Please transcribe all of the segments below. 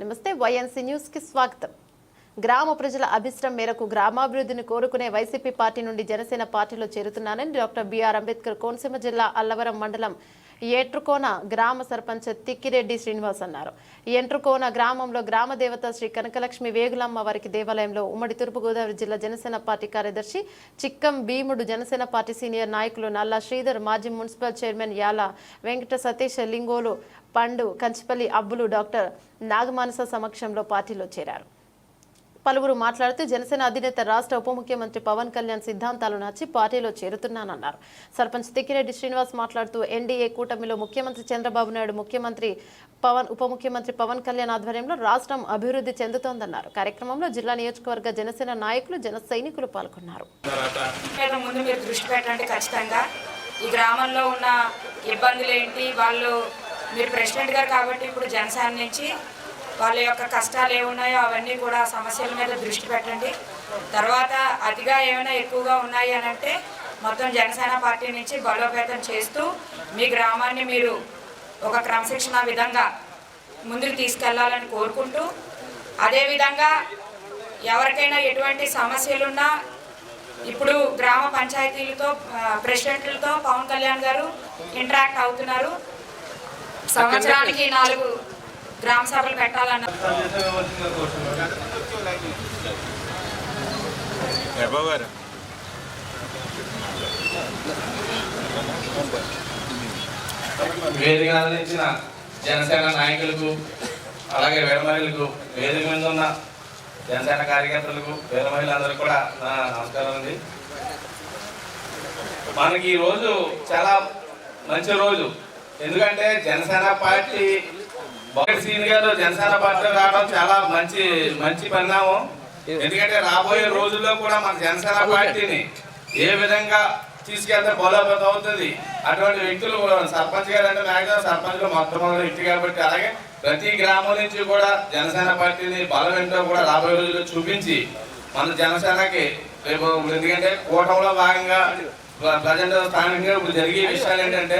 నమస్తే వైఎన్సీ న్యూస్కి స్వాగతం. గ్రామ ప్రజల అభిష్టం మేరకు గ్రామాభివృద్ధిని కోరుకునే వైసీపీ పార్టీ నుండి జనసేన పార్టీలో చేరుతున్నానని doctor B R Ambedkar Konaseema జిల్లా అల్లవరం మండలం ఏట్రుకోన గ్రామ సర్పంచ్ తిక్కిరెడ్డి శ్రీనివాస్ అన్నారు. ఎంట్రుకోన గ్రామంలో గ్రామ దేవత శ్రీ కనకలక్ష్మి వేగులమ్మ వారికి దేవాలయంలో ఉమ్మడి తూర్పుగోదావరి జిల్లా జనసేన పార్టీ కార్యదర్శి చిక్కం భీముడు జనసేన పార్టీ సీనియర్ నాయకులు నల్లా శ్రీధర్ మాజీ మున్సిపల్ చైర్మన్ యాల వెంకట సతీష్ లింగోలు పండు కంచిపల్లి అబ్బులు డాక్టర్ నాగమానస సమక్షంలో పార్టీలో చేరారు. పలువురు మాట్లాడుతూ జనసేన అధినేత రాష్ట్ర ఉప ముఖ్యమంత్రి పవన్ కళ్యాణ్ సిద్ధాంతాలు నచ్చి పార్టీలో చేరుతున్నానన్నారు. సర్పంచ్ తిక్కిరెడ్డి శ్రీనివాస్ మాట్లాడుతూ ఎన్డీఏ కూటమిలో ముఖ్యమంత్రి చంద్రబాబు నాయుడు ముఖ్యమంత్రి పవన్ ఉప ముఖ్యమంత్రి పవన్ కళ్యాణ్ ఆధ్వర్యంలో రాష్ట్రం అభివృద్ధి చెందుతోందన్నారు. కార్యక్రమంలో జిల్లా నియోజకవర్గ జనసేన నాయకులు జన సైనికులు పాల్గొన్నారు. ముందు మీరు దృష్టి పెట్టండి ఖచ్చితంగా. ఈ గ్రామంలో ఉన్న ఇబ్బందులు ఏంటి? వాళ్ళు మీరు ప్రెసిడెంట్ గారు కాబట్టి ఇప్పుడు జనసేన నుంచి వాళ్ళ యొక్క కష్టాలు ఏమున్నాయో అవన్నీ కూడా సమస్యల మీద దృష్టి పెట్టండి. తర్వాత అతిగా ఏమైనా ఎక్కువగా ఉన్నాయి అని అంటే మొత్తం జనసేన పార్టీ నుంచి బలోపేతం చేస్తూ మీ గ్రామాన్ని మీరు ఒక క్రమశిక్షణ విధంగా ముందుకు తీసుకెళ్ళాలని కోరుకుంటూ అదేవిధంగా ఎవరికైనా ఎటువంటి సమస్యలున్నా ఇప్పుడు గ్రామ పంచాయతీలతో ప్రెసిడెంట్లతో పవన్ కళ్యాణ్ గారు ఇంటరాక్ట్ అవుతున్నారు. సంవత్సరానికి నాలుగు గ్రామ సభలు పెట్టాలన్న వేదిక అందించిన జనసేన నాయకులకు అలాగే వేద మహిళలకు వేదిక మీద ఉన్న జనసేన కార్యకర్తలకు వేద మహిళలందరికీ కూడా నా నమస్కారం అండి. మనకి ఈ రోజు చాలా మంచి రోజు. ఎందుకంటే జనసేన పార్టీ సీన్ గారు జనసేన పార్టీలో రావడం చాలా మంచి మంచి పరిణామం. ఎందుకంటే రాబోయే రోజుల్లో కూడా మన జనసేన పార్టీని ఏ విధంగా తీసుకెళ్తే బలోపేతం అవుతుంది? అటువంటి వ్యక్తులు సర్పంచ్ గారు అంటే మ్యాక్సిమం సర్పంచ్ మొట్టమొదటి వ్యక్తి కాబట్టి అలాగే ప్రతి గ్రామం నుంచి కూడా జనసేన పార్టీని బలం ఏంటో కూడా రాబోయే రోజుల్లో చూపించి మన జనసేనకి రేపు ఎందుకంటే కూటమిలో భాగంగా ప్రజెంట్ స్థానికంగా ఇప్పుడు జరిగే విషయాలు ఏంటంటే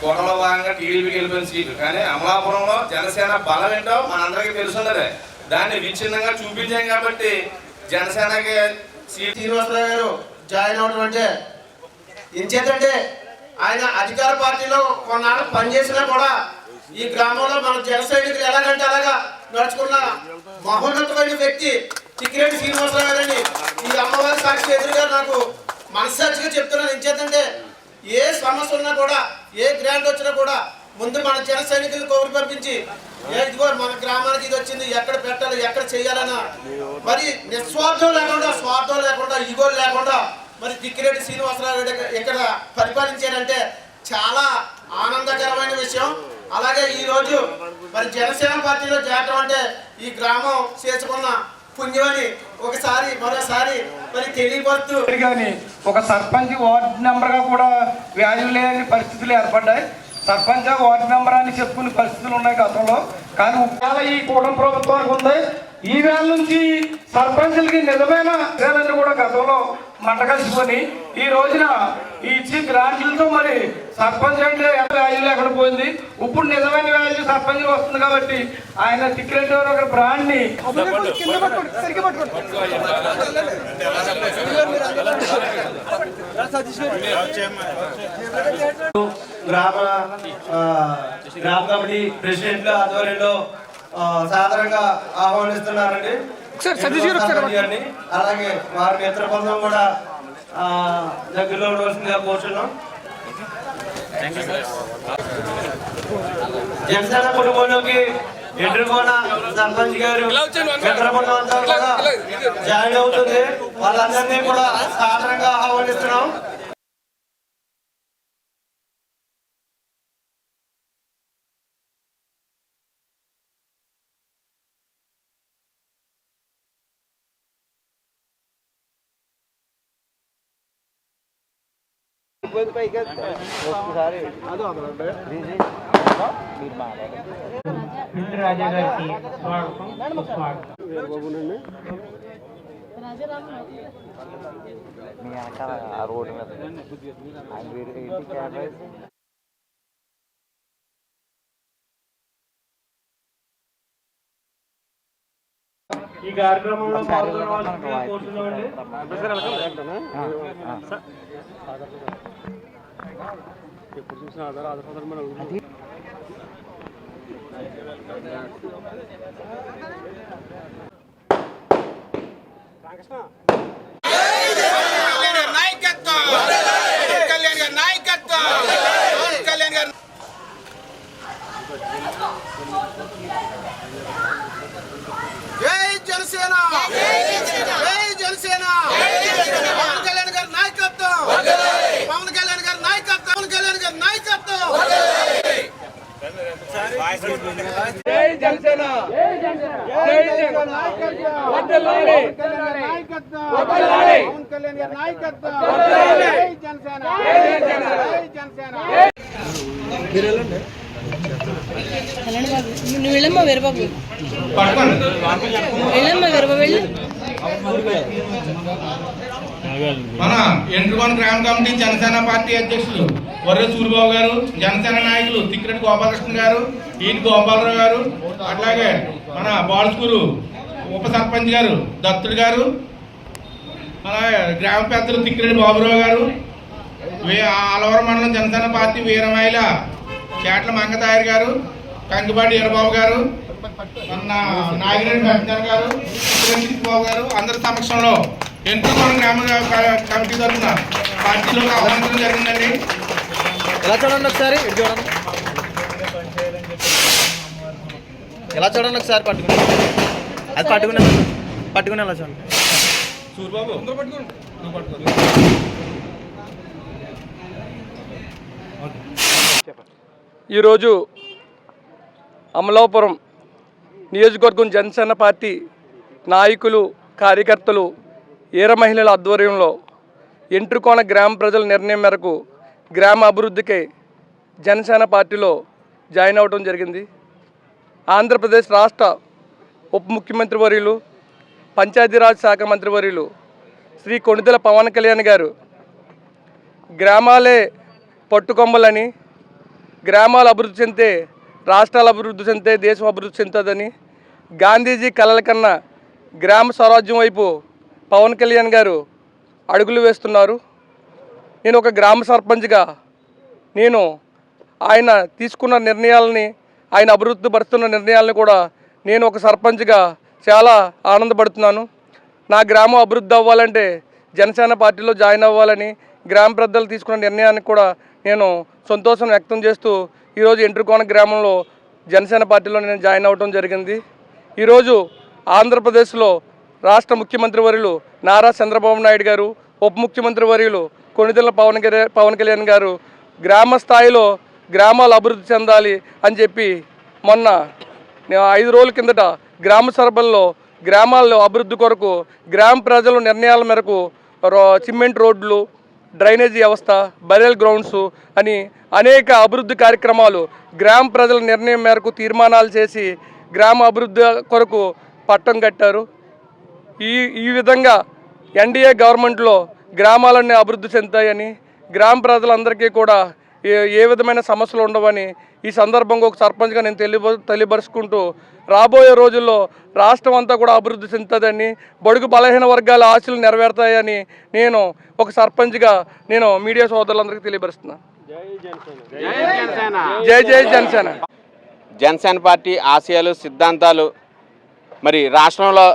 కూటమిలో భాగంగా టీడీపీకి వెళ్ళిపోయిన సీట్లు కానీ అమలాపురంలో జనసేన బలం ఏంటో మనందరికీ తెలుసున్నదే. దాన్ని విచ్ఛిన్నంగా చూపించాం కాబట్టి జనసేనకి సీట్ శ్రీనివాసరావు గారు జాయిన్ అవడం అంటే ఇంచేతంటే ఆయన అధికార పార్టీలో కొన్నాళ్ళు పనిచేసినా కూడా ఈ గ్రామంలో మన జన సైనికులు ఎలాగంటే అలాగా నడుచుకున్న మహోన్నతమైన వ్యక్తి తిక్కిరెడ్డి శ్రీనివాసరావు గారని ఈ అమ్మవారి సాక్షి ఎదురుగా నాకు మనస్సాక్షిగా చెప్తున్నాను. ఇంచేతంటే ఏ సమస్య ఉన్నా కూడా ఏ గ్రాంట్ వచ్చినా కూడా ముందు మన జన సైనికులు కోరి పంపించి ఇదిగో మన గ్రామానికి ఇది వచ్చింది ఎక్కడ పెట్టాలి ఎక్కడ చేయాలన్న మరి నిస్వార్థం లేకుండా స్వార్థం లేకుండా ఇగో లేకుండా మరి దిక్కిరెడ్డి శ్రీనివాసరావు గారు ఇక్కడ- ఇక్కడ పరిపాలించారంటే చాలా ఆనందకరమైన విషయం. అలాగే ఈ రోజు మరి జనసేన పార్టీలో చేరడం అంటే ఈ గ్రామం చేసుకున్న పుణ్యమని ఒకసారి మరోసారి మరి తెలియపరుస్తూ కానీ ఒక సర్పంచ్ వార్డు నెంబర్గా కూడా వ్యాల్యూ లేని పరిస్థితులు ఏర్పడ్డాయి. సర్పంచ్ వార్డు నెంబర్ అని చెప్పుకునే పరిస్థితులు ఉన్నాయి గతంలో. కానీ ఈ కూటమి ప్రభుత్వానికి ఉంది. ఈ వేళ నుంచి సర్పంచులకి నిజమైన సేవలన్నీ కూడా గతంలో మంటకలుసుకొని ఈ రోజున ఈ ఇచ్చి గ్రాంట్లతో మరి సర్పంచ్ అంటే ఎంత వాల్యూ లేకుండా పోయింది? ఇప్పుడు నిజమైన వాల్యూ సర్పంచ్ వస్తుంది కాబట్టి ఆయన టిక్కెట్ ఒక బ్రాండ్ని గ్రామ గ్రామ కమిటీ ప్రెసిడెంట్ ఆధ్వర్యంలో సాధారణంగా ఆహ్వానిస్తున్నారండి. అలాగే వారి మిత్ర బృందం కూడా ఆ, దగ్గరలో ఉండవలసిందిగా కోరుతున్నాం జనసేన కుటుంబంలోకి ఎదుర్కొన్న సర్పంచ్ గారు మిత్ర బృందం అంతా కూడా జాయిన్ అవుతుంది. వాళ్ళందరినీ కూడా సాధారణంగా ఆహ్వానిస్తున్నాం. రాజా గారికి స్వాగతం స్వాగతం మీ వెనకాల ఆ. రోడ్డు మీద ఆయన వీడి ఇంటి క్యాబేజ్ ఈ కార్యక్రమంలో పాల్గొనవలసిందిగా కోరుతున్నామండి జై జనసేన! జై జనసేన! పవన్ కళ్యాణ్ గారి నాయకత్వం పవన్ కళ్యాణ్ గారి నాయకత్వం పవన్ కళ్యాణ్ గారి నాయకత్వం. జై జనసేన. జై జనసేన వద్దలాలి వద్దలాలి పవన్ కళ్యాణ్ గారి నాయకత్వం. వద్దలాలి జై జనసేన. జై జనసేన. జై జనసేన. నువ్వు వెళ్ళమ్మా వీరబాబు. వెళ్ళమ్మా వీరబాబు వెళ్ళు. మన ఎండ్రుగోన గ్రామ కమిటీ జనసేన పార్టీ అధ్యక్షులు వర్ర సూరిబాబు గారు జనసేన నాయకులు తిక్కిరెడ్డి గోపాలకృష్ణ గారు ఈయన గోపాలరావు గారు అట్లాగే మన బాల్స్కూరు ఉప సర్పంచ్ గారు దత్తుడు గారు మన గ్రామ పెద్దలు తిక్కిరెడ్డి బాబురావు గారు ఆలవరం మండలం జనసేన పార్టీ వీరమైల చేట్ల మంగతాయర్ గారు కంకిపాటి ఈరబాబు గారు నాగిరెడ్డి గారు తిక్కిరెడ్డి బాబు గారు అందరి సమక్షంలో ఎంతో మన గ్రామ కమిటీ తరఫున పార్టీలోకి ఆహ్వానించడం జరిగిందండి. ఎలా చూడండి ఒకసారి? చూడండి. ఎలా చూడండి ఒకసారి పట్టుకుని? అది పట్టుకునే పట్టుకుని ఎలా చూడండి? ఈరోజు అమలాపురం నియోజకవర్గం జనసేన పార్టీ నాయకులు కార్యకర్తలు ఈర మహిళల ఆధ్వర్యంలో ఎంట్రుకోన గ్రామ ప్రజల నిర్ణయం మేరకు గ్రామ అభివృద్ధికి జనసేన పార్టీలో జాయిన్ అవ్వడం జరిగింది. ఆంధ్రప్రదేశ్ రాష్ట్ర ఉప ముఖ్యమంత్రి వర్యులు పంచాయతీరాజ్ శాఖ మంత్రి వర్యులు శ్రీ కొణిదెల పవన్ కళ్యాణ్ గారు గ్రామాలే పట్టుకొమ్మలని గ్రామాలు అభివృద్ధి చెందితే రాష్ట్రాలు అభివృద్ధి చెందితే దేశం అభివృద్ధి చెందుతుందని. గాంధీజీ కలల కన్నా గ్రామ స్వరాజ్యం వైపు పవన్ కళ్యాణ్ గారు అడుగులు వేస్తున్నారు. నేను ఒక గ్రామ సర్పంచ్గా నేను ఆయన తీసుకున్న నిర్ణయాలని ఆయన అభివృద్ధి పరుస్తున్న నిర్ణయాలను కూడా నేను ఒక సర్పంచ్గా చాలా ఆనందపడుతున్నాను. నా గ్రామం అభివృద్ధి అవ్వాలంటే జనసేన పార్టీలో జాయిన్ అవ్వాలని గ్రామ పెద్దలు తీసుకున్న నిర్ణయానికి కూడా నేను సంతోషం వ్యక్తం చేస్తూ ఈరోజు ఎంట్రుకోన గ్రామంలో జనసేన పార్టీలో నేను జాయిన్ అవడం జరిగింది. ఈరోజు ఆంధ్రప్రదేశ్లో రాష్ట్ర ముఖ్యమంత్రి వర్యులు నారా చంద్రబాబు నాయుడు గారు ఉప ముఖ్యమంత్రి వర్యులు కొణిదెల పవన్ పవన్ కళ్యాణ్ గారు గ్రామ స్థాయిలో గ్రామాలు అభివృద్ధి చెందాలి అని చెప్పి మొన్న ఐదు రోజుల కిందట గ్రామ సభల్లో గ్రామాల్లో అభివృద్ధి కొరకు గ్రామ ప్రజల నిర్ణయాల మేరకు రో- సిమెంట్ రోడ్లు డ్రైనేజీ వ్యవస్థ బరెల్ గ్రౌండ్స్ అని అనేక అభివృద్ధి కార్యక్రమాలు గ్రామ ప్రజల నిర్ణయం మేరకు తీర్మానాలు చేసి గ్రామ అభివృద్ధి కొరకు పట్టం కట్టారు. ఈ ఈ విధంగా ఎన్డీఏ గవర్నమెంట్లో గ్రామాలన్నీ అభివృద్ధి చెందుతాయని గ్రామ ప్రజలందరికీ కూడా ఏ ఏ విధమైన సమస్యలు ఉండవని ఈ సందర్భంగా ఒక సర్పంచ్గా నేను తెలియ తెలియపరుచుకుంటూ రాబోయే రోజుల్లో రాష్ట్రం అంతా కూడా అభివృద్ధి చెందుతుందని బడుగు బలహీన వర్గాల ఆశలు నెరవేరుతాయని నేను ఒక సర్పంచ్గా నేను మీడియా సోదరులందరికీ తెలియపరుస్తున్నాను జై జై జనసేన. జనసేన పార్టీ ఆశయాలు సిద్ధాంతాలు మరి రాష్ట్రంలో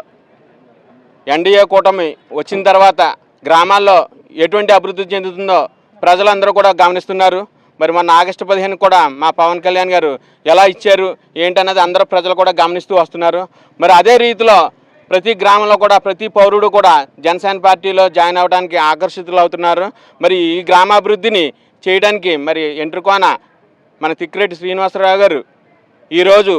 ఎన్డీఏ కూటమి వచ్చిన తర్వాత గ్రామాల్లో ఎటువంటి అభివృద్ధి చెందుతుందో ప్రజలందరూ కూడా గమనిస్తున్నారు. మరి మొన్న ఆగస్టు పదిహేను కూడా మా పవన్ కళ్యాణ్ గారు ఎలా ఇచ్చారు ఏంటన్నది అందరూ ప్రజలు కూడా గమనిస్తూ వస్తున్నారు. మరి అదే రీతిలో ప్రతి గ్రామంలో కూడా ప్రతి పౌరుడు కూడా జనసేన పార్టీలో జాయిన్ అవడానికి ఆకర్షితులు అవుతున్నారు. మరి ఈ గ్రామాభివృద్ధిని చేయడానికి మరి ఎంట్రుకోన మన తిక్కిరెడ్డి శ్రీనివాసరావు గారు ఈరోజు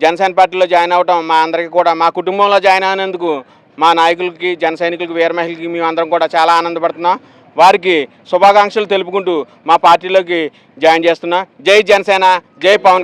జనసేన పార్టీలో జాయిన్ అవ్వటం మా అందరికీ కూడా మా కుటుంబంలో జాయిన్ అయినందుకు మా నాయకులకి జన సైనికులకి వీరమహిళకి మేము అందరం కూడా చాలా ఆనందపడుతున్నాం. వారికి శుభాకాంక్షలు తెలుపుకుంటూ మా పార్టీలోకి జాయిన్ చేస్తున్నా. జై జనసేన జై పవన్